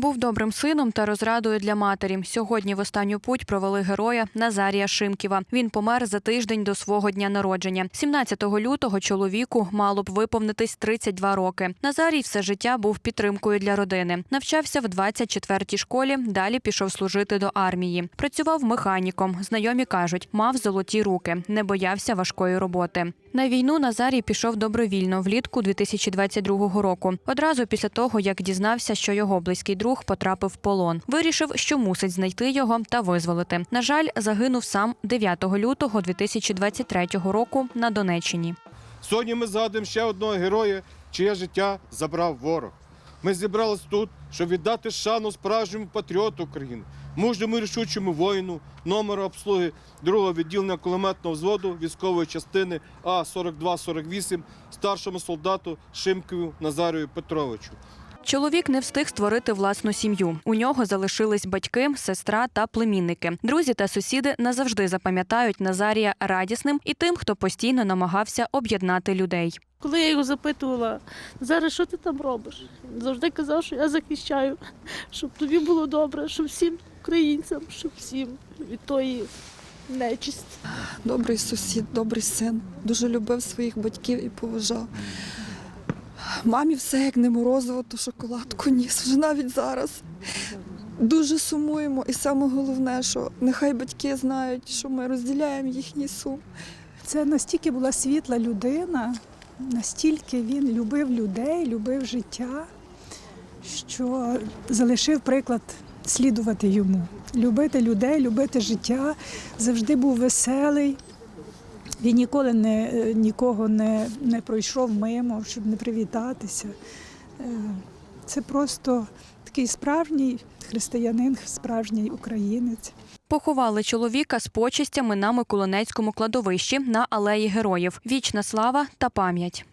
Був добрим сином та розрадою для матері. Сьогодні в останню путь провели героя Назарія Шимківа. Він помер за тиждень до свого дня народження. 17 лютого чоловіку мало б виповнитись 32 роки. Назарій все життя був підтримкою для родини. Навчався в 24-й школі. Далі пішов служити до армії. Працював механіком. Знайомі кажуть, мав золоті руки, не боявся важкої роботи. На війну Назарій пішов добровільно влітку 2022 року. Одразу після того, як дізнався, що його близький друг потрапив в полон, вирішив, що мусить знайти його та визволити. На жаль, загинув сам 9 лютого 2023 року на Донеччині. Сьогодні ми згадуємо ще одного героя, чиє життя забрав ворог. Ми зібрались тут, щоб віддати шану справжньому патріоту України, мужньому і рішучому воїну, номеру обслуги другого відділення кулеметного взводу військової частини А-4248, старшому солдату Шимкову Назарію Петровичу. Чоловік не встиг створити власну сім'ю. У нього залишились батьки, сестра та племінники. Друзі та сусіди назавжди запам'ятають Назарія радісним і тим, хто постійно намагався об'єднати людей. Коли я його запитувала, зараз що ти там робиш? Він завжди казав, що я захищаю, щоб тобі було добре, щоб всім українцям, щоб всім від тої нечисті. добрий сусід, добрий син. Дуже любив своїх батьків і поважав. Мамі все як не морозиво, то шоколадку ніс. Вже навіть зараз. Дуже сумуємо. І саме головне, що нехай батьки знають, що ми розділяємо їхній сум. Це настільки була світла людина, настільки він любив людей, любив життя, що залишив приклад слідувати йому. Любити людей, любити життя, завжди був веселий. Він ніколи не, нікого не, не пройшов мимо, щоб не привітатися. Е, Це просто такий справжній християнин, справжній українець. Поховали чоловіка з почестями на Миколинецькому кладовищі на алеї героїв. Вічна слава та пам'ять.